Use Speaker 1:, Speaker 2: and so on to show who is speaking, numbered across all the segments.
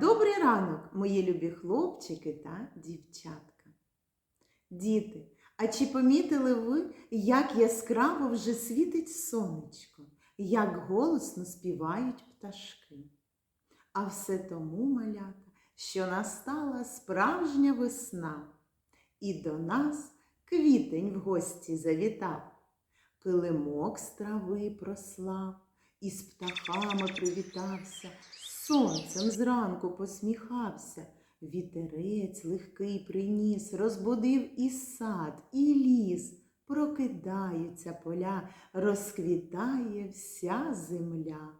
Speaker 1: Добрий ранок, мої любі хлопчики та дівчатка. Діти, а чи помітили ви, як яскраво вже світить сонечко, як голосно співають пташки? А все тому, малята, що настала справжня весна, і до нас квітень в гості завітав, килимок з трави прослав, і з птахами привітався, сонцем зранку посміхався, вітерець легкий приніс, розбудив і сад, і ліс, прокидаються поля, розквітає вся земля.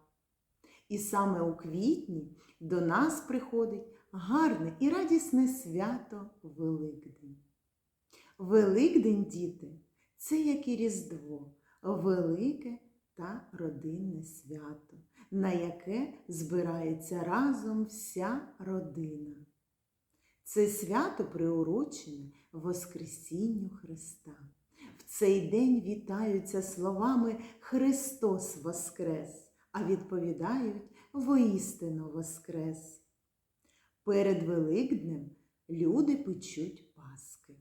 Speaker 1: І саме у квітні до нас приходить гарне і радісне свято Великдень. Великдень, діти, це як і Різдво, велике та родинне свято, на яке збирається разом вся родина. Це свято приурочене Воскресінню Христа. В цей день вітаються словами Христос Воскрес, а відповідають воістину Воскрес. Перед Великднем люди печуть паски.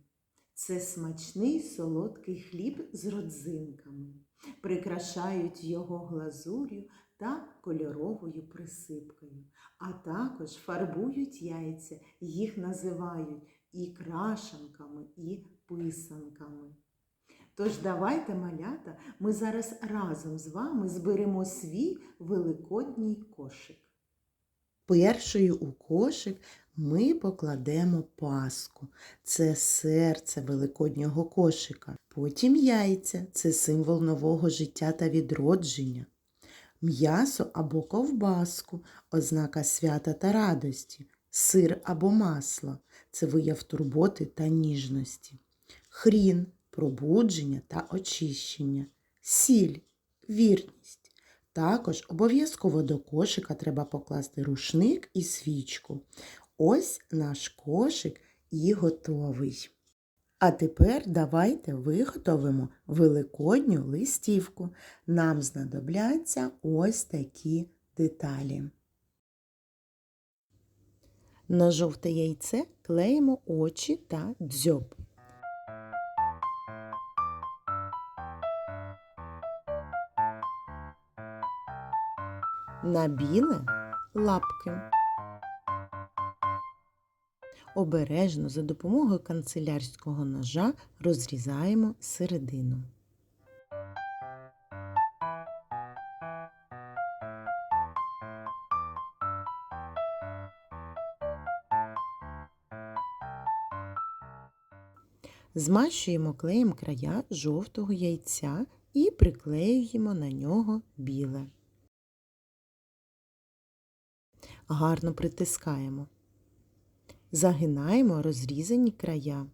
Speaker 1: Це смачний солодкий хліб з родзинками, прикрашають його глазур'ю та кольоровою присипкою, а також фарбують яйця, їх називають і крашанками, і писанками. Тож давайте, малята, ми зараз разом з вами зберемо свій великодній кошик. Першою у кошик ми покладемо паску. Це серце великоднього кошика. Потім яйця це символ нового життя та відродження. М'ясо або ковбаску ознака свята та радості. Сир або масло це вияв турботи та ніжності. Хрін пробудження та очищення. Сіль вірність. Також обов'язково до кошика треба покласти рушник і свічку. Ось наш кошик і готовий. А тепер давайте виготовимо великодню листівку. Нам знадобляться ось такі деталі. На жовте яйце клеїмо очі та дзьоб. На біле лапки. Обережно за допомогою канцелярського ножа розрізаємо середину. Змащуємо клеєм края жовтого яйця і приклеюємо на нього біле. Гарно притискаємо. Загинаємо розрізані края.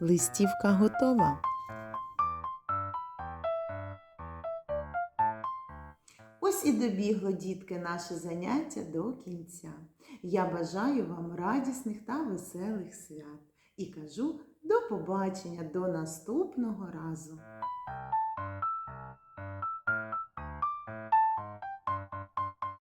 Speaker 1: Листівка готова. Ось і добігло, дітки, наше заняття до кінця. Я бажаю вам радісних та веселих свят і кажу до побачення до наступного разу.